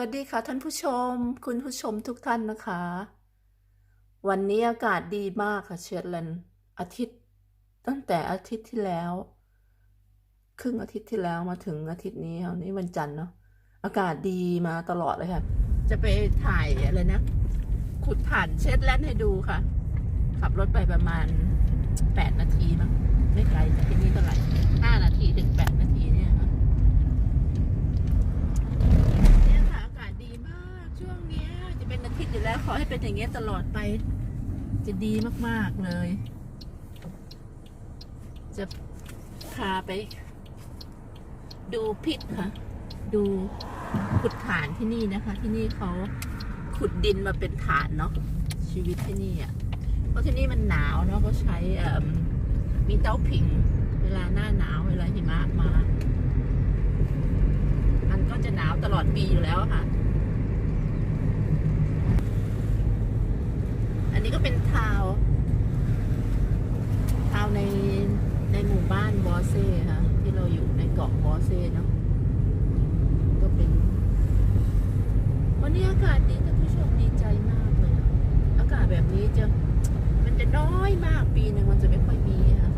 วัสดีค่ะท่านผู้ชม คุณผู้ชมทุกท่านนะคะ วันนี้อากาศดีมากค่ะเชียร์แลนอาทิตย์ ตั้งแต่อาทิตย์ที่แล้ว ครึ่งอาทิตย์ที่แล้วมาถึงอาทิตย์นี้ค่ะนี่วันจันทร์เนาะอากาศดีมาตลอดเลยค่ะ จะไปถ่ายอะไรนะ ขุดผ่านเชดแลนให้ดูค่ะ ขับรถไปประมาณแปดนาทีมั้งไม่ไกลจากที่นี่เท่าไหร่ห้านาทีถึงแปดนาทีเนี่ยค่ะ เนี่ยค่ะอากาศดีมากช่วงเนี้ยจะเป็นอาทิตย์อยู่แล้วขอให้ เป็นอย่างเงี้ยตลอดไป จะดีมากๆเลย จะพาไป ดูพิษค่ะ ดูขุดฐานที่นี่นะคะ ที่นี่เขาขุดดินมาเป็นฐานเนาะชีวิตที่นี่อะเพราะที่นี่มันหนาวเนาะเขาใช้มมีเตาผิง เวลาหน้าหนาวเวลาหิมะมา มันก็จะหนาวตลอดปีอยู่แล้วค่ะ อันนี้ ก็เป็นทาวทาวในในหมู่บ้านบอเซ่ค่ะที่เราอยู่ในเกาะบอเซ่เนาะก็เป็น วันนี้อากาศดีท่านผู้ชมดีใจมากเลยอะอากาศแบบนี้จะมันจะน้อยมากปีหนึ่งมันจะไม่ค่อยมีค่ะ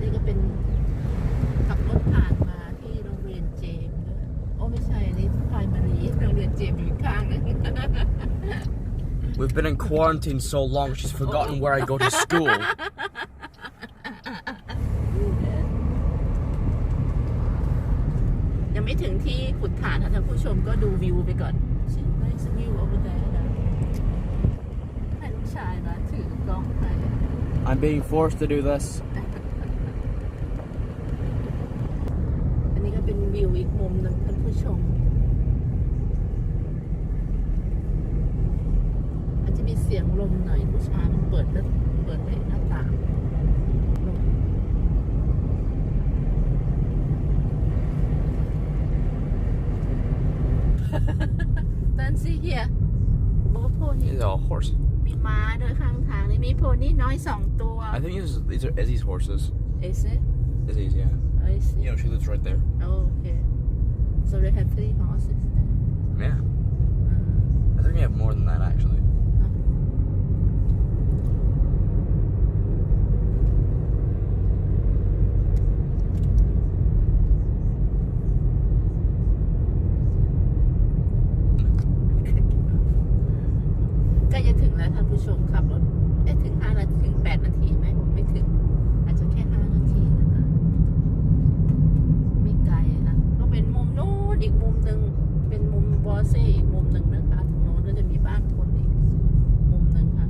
นี่ก็เป็นขับรถผ่านมาที่โรงเรียนเจมส์ด้วโอ้ไม่ใช่อันนี่พายมารีโรงเรียนเจมส์อยู่อีกข้างนึง We've been in quarantine so long, she's forgotten where I go to school. I'm being forced to do this. สียงลมหน่อยผู้ชายมันเปิดแล้วเปิดเลยหน้าต่างลม ตันซี่เฮียโบโพนี่ These are horse. มีม้าด้วยข้างทางนี่มีโพนี่น้อยสองตัว I think these, these are Izzy's horses. เอเซ่ Izzy's, yeah. ไอซี You know, she lives right there. Okay. So they have three horses there. Yeah. Uh, I think we have more than that, actually. อเซ่อีกมุมหนึ่งนะคะตรงโน้นก็จะมีบ้านคนอีกมุมหนึ่งค่ะ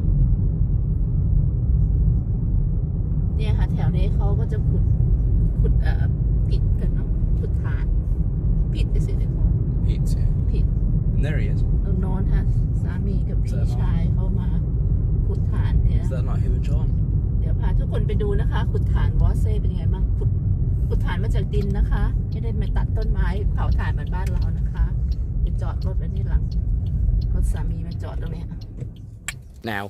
เนี่ยค่ะ แถวนี้เขาก็จะขุดขุดเอ่อผิดกันเนาะขุดฐานผิดก็สิเดี๋ยวเขา Pete's, yeah. ผิด And there he is. ตรงโน้นค่ะ สามีกับพี่ชายเขามาขุดฐานเนี่ย Is that not Hoover John? เดี๋ยวพาทุกคนไปดูนะคะ ขุดฐานวอสเซ่เป็นยังไงบ้างขุดขุดฐานมาจากดินนะคะ ไม่ได้มาตัดต้นไม้เผาถ่านเหมือนบ้านเรานะคะไป จอดรถไว้ที่หลังรถสามีมาจอดตรงเนี้ย Now.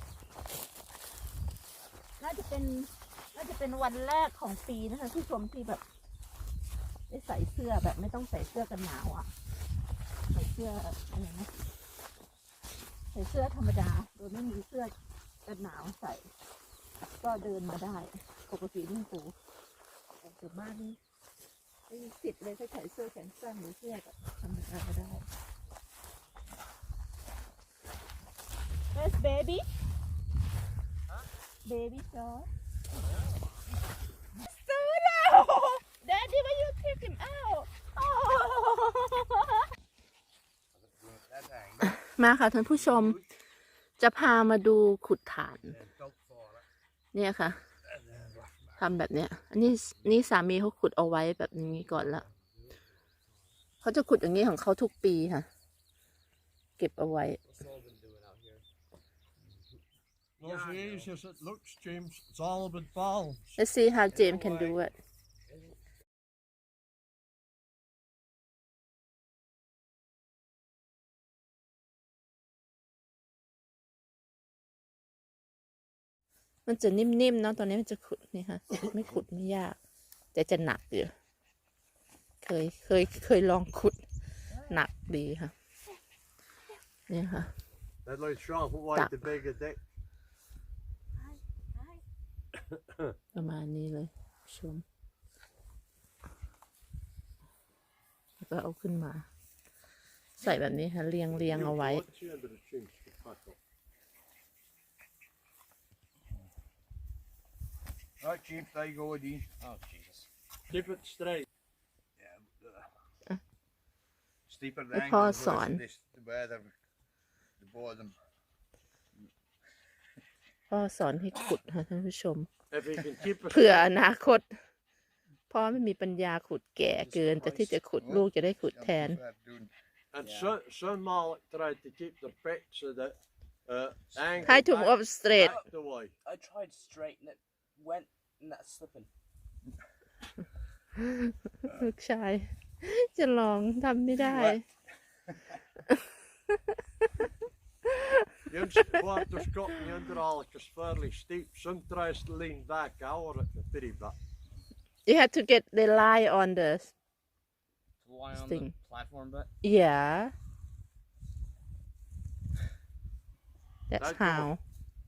น่าจะเป็นน่าจะเป็นวันแรกของปีนะคะผู้ชมที่แบบได้ใส่เสื้อแบบไม่ต้องใส่เสื้อกันหนาวอะ ใส่เสื้ออะไรนะใส่เสื้อธรรมดาโดยไม่มีเสื้อกันหนาวใส่ ก็เดินมาได้ปกตินี่โหออกจากบ้านนี่ไม่มีสิทธิ์เลยถ้าใส่เสื้อแขนสั้นหรือเสื้อแบบธรรมดาได้ Yes baby baby George Sula Daddy why you take him out oh มาค่ะท่านผู้ชม จะพามาดูขุดฐาน เนี่ยค่ะทำแบบเนี้ย อันนี้นี่สามีเขาขุดเอาไว้แบบนี้ก่อนละเขาจะขุดอย่างนี้ของเขาทุกปีค่ะ เก็บเอาไว้ No, she is just it looks, James. It's all about balls. Let's see how James can do it มันจะนิ่มๆเนาะตอนนี้มันจะขุดนี่ค่ะ ไม่ขุดไม่ยาก แต่จะหนักอยู่ เคยเคยเคยลองขุด หนักดีค่ะเนี่ยค่ะ They'd like sharp white Duck. the bigger dick. ประมาณนี้เลยชม แล้วก็เอาขึ้นมา ใส่แบบนี้ค่ะเรียงเรียงเอาไว้ What's the end of the chimps to pack up? Right, James, there you go, Dean. Oh, Jesus. Keep it straight. Yeah. Uh, steeper the Hey, angle, pause the worse on. this, the better the bottom. พ่อสอนให้ขุดค่ะท่านผู้ชม If you can keep it เผื่ออนาคตพ่อไม่มีปัญญาขุดแก่เกินแต่ที่จะขุดลูกจะได้ขุดแทน Start doing- And some some Malik tried to keep their picks so that uh, angle ให้ถูก back, ออฟสเตรท back the way. I tried straight and it went and that's slipping. ลูกชาย จะลองทำไม่ได้ Jim's quarter's got me under Alec is fairly steep. Some tries to lean back hour at the pretty bit. you have to get the lie on the To lie on Thing. the platform, but yeah that's That how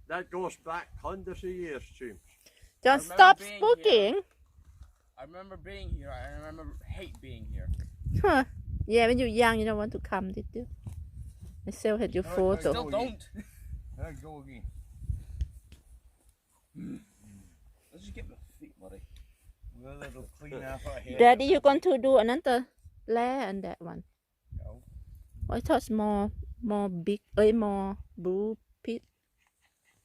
That goes back hundreds of years, James. Don't stop being speaking I remember being here. I remember hate being here. huh yeah when you're young you don't want to come did you I still had your no, photo. No, still don't. There I go again. Let's just get my feet muddy. We're a little clean after our. Daddy, you're going to do another layer on that one. No. I thought more, more big, uh, more blue pit.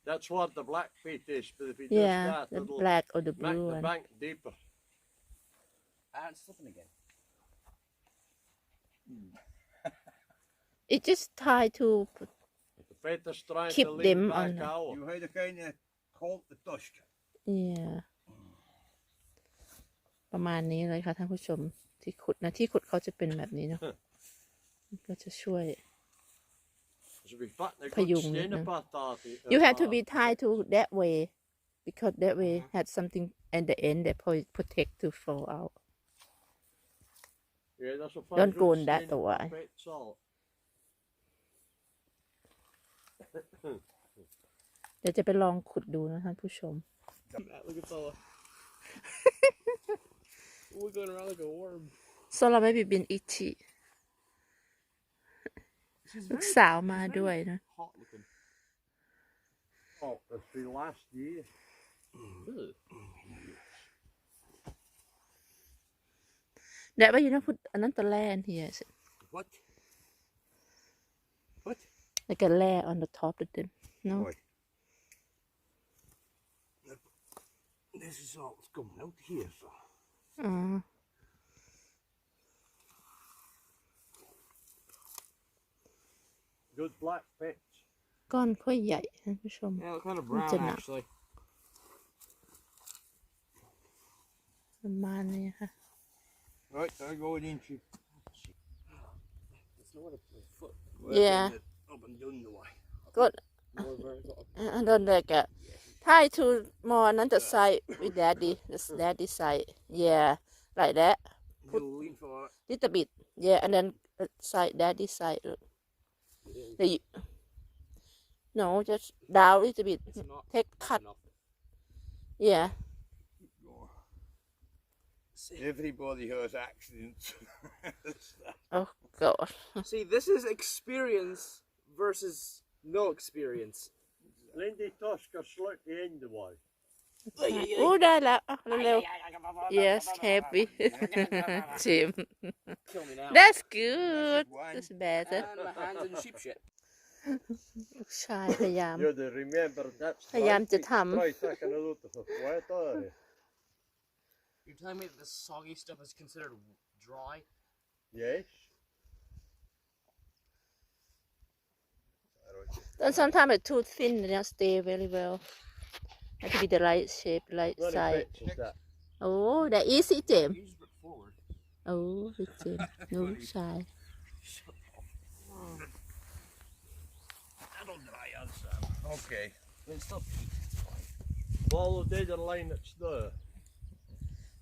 That's what the black pit is, but if you yeah, that, the black or the blue make the bank deeper. Ah, and slipping again. Hmm. It just try to The fetus trying Keep to lean them back on the- hour. You had a kind of halt the dust. yeah ประมาณนี้เลยค่ะท่านผู้ชมที่ขุดนะที่ขุดเขาจะเป็นแบบนี้เนาะมันก็จะช่วย So we fat the Payung good skin na. apart that. you have to be tied to that way because that way had something at the end that pro- protect to fall out Yeah, that's a Don't fine go good in that skin way. Pet salt. เดี๋ยวจะไปลองขุดดูนะท่านผู้ชม That looking fella. We're going around like a worm. โซลาไม่บีบินอิชิลูกสาวมาด้วยนะ Hot looking. Oh, it's the last year. Ugh. That way you don't put another layer in here is it? What? What? like a layer on the top of them no Boy. This is all that's coming out here, so. อ๋อ Good black pets. ก้อนค่อยใหญ่ท่านผู้ชม Yeah, look kind of What's brown in that? actually. ประมาณนี้ค่ะ Right, there you go, Dean. She- There's nowhere to put my foot. well, Yeah. up and done the way. Good. I don't like it. Tie to more another side with daddy. This daddy side. Yeah, like that. Put little bit. Yeah, and then uh, side daddy side. The, no, just down a little bit. Take cut. Yeah. Everybody has accidents. oh God. See, this is experience versus no experience. Lindy Tusker slipped the end away. โอ้ได้แล้วอะเร็วๆ yes happy Jim Kill me now. that's good that's better And my hands in sheep shit. ลูกชายพยายาม You to remember that's พยายามจะทำ Try taking a lot of the sweat out of it. You're telling me that this soggy stuff is considered dry? Yes. And sometimes it's too thin, they don't stay very well. Have to be the right shape, right Bloody size. pets is that. Oh, that easy, Jim. You just rip forward. Oh, good Jim. No shy. That'll dry us out. Okay. But it's still Follow the other line that's there.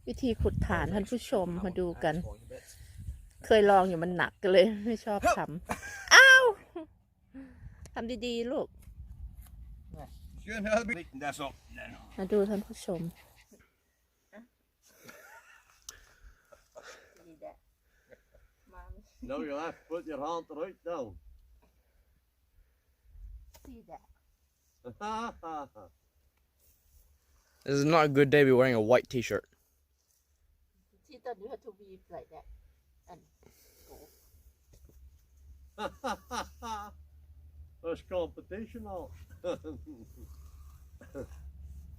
วิธีขุดฐานท่านผู้ชมมาดูกัน falling a bit. เคยลองอยู่มันหนักก็เลยไม่ชอบทำอ้าว ทำดีๆ ลูก Schön Herbie. Lichten das op. Nee. มาดูท่านผู้ชม No, you'll have to put your hand right down. This is not a good day to be wearing a white t-shirt. See that you have to be like that and There's competition on.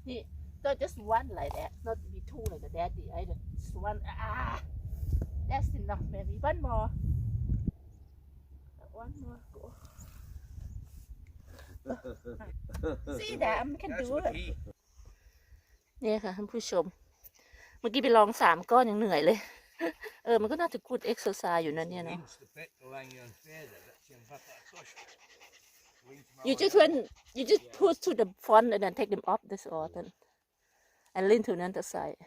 See, not just one like that, not to be two like that, the other. Just one. Ah, that's enough, baby. One more. One more. Go. See that? I can That's do what it. he. เนี่ยค่ะท่านผู้ชม เมื่อกี้ไปลองสามก้อนยังเหนื่อยเลย เออ มันก็น่าจะกูดเอ็กซ์ไซส์อยู่นะเนี่ยเนาะ You just when you just push to the front and then take them off this all then and lean to another side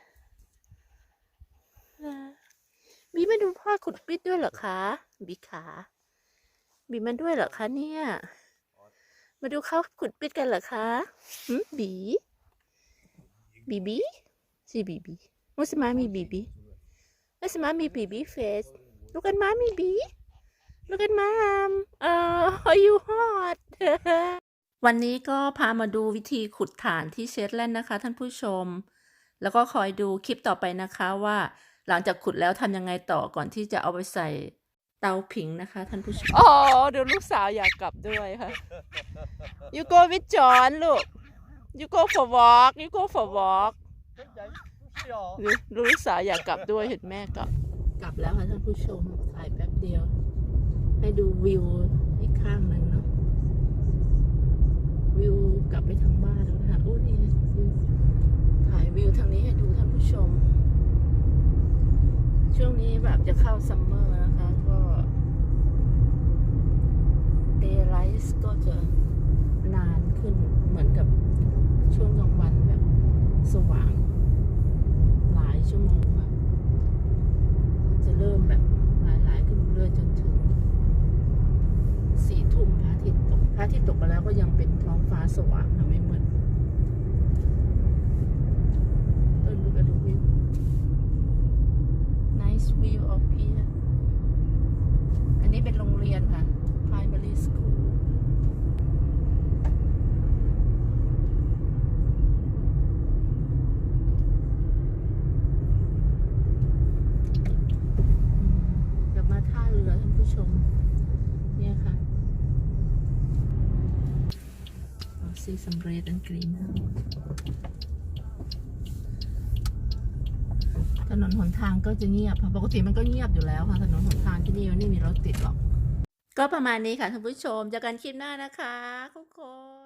บีมาดูพ่อขุดปิดด้วยเหรอคะบีขาบีมาด้วยเหรอคะเนี่ย มาดูเขาขุดปิดกันเหรอคะหืมบีบีบีสิบีบี What's mommy baby What's mommy baby face Look at mommy B Look at mom uh, are you hot วันนี้ก็พามาดูวิธีขุดฐานที่เชตแลนด์นะคะ ท่านผู้ชม แล้วก็คอยดูคลิปต่อไปนะคะว่าหลังจากขุดแล้วทำยังไงต่อก่อนที่จะเอาไปใส่เตาผิงนะคะ ท่านผู้ชม อ๋อ เดี๋ยวลูกสาวอยากกลับด้วยค่ะ you go with John ลูก you go for walk you go for walk หรือลูกสาวอยากกลับด้วยเห็นแม่กลับ กลับแล้วค่ะท่านผู้ชมถ่ายแป๊บเดียว ให้ดูวิวอีกข้างหนึ่งเนาะวิวกลับไปทางบ้านแล้วนะคะอู้นี่ถ่ายวิวทางนี้ให้ดูท่านผู้ชม ช่วงนี้แบบจะเข้าซัมเมอร์นะคะ ก็ daylight ก็จะนานขึ้นเหมือนกับช่วงกลางวันแบบสว่าง หลายชั่วโมงอะจะเริ่มแบบหลายๆขึ้นเรื่อยๆจนถึงสี่ทุ่มพระอา ทิตย์ตกพระอาทิตย์ตกไปแล้วก็ยังเป็นท้องฟ้าสว่างค่ะไม่มืดต้นลูกอะดูวิว nice view of here อันนี้เป็นโรงเรียนค่ะ primary school เดี๋ยวมาท่าเรือท่านผู้ชม เนี่ยค่ะ ซีซัมเรดอันกรีนถนนหนทางก็จะเงียบค่ะ ปกติมันก็เงียบอยู่แล้วค่ะ ถนนหนทางที่นี่ไม่มีรถติดหรอก ก็ประมาณนี้ค่ะท่านผู้ชมเจอกันคลิปหน้านะคะทุกคน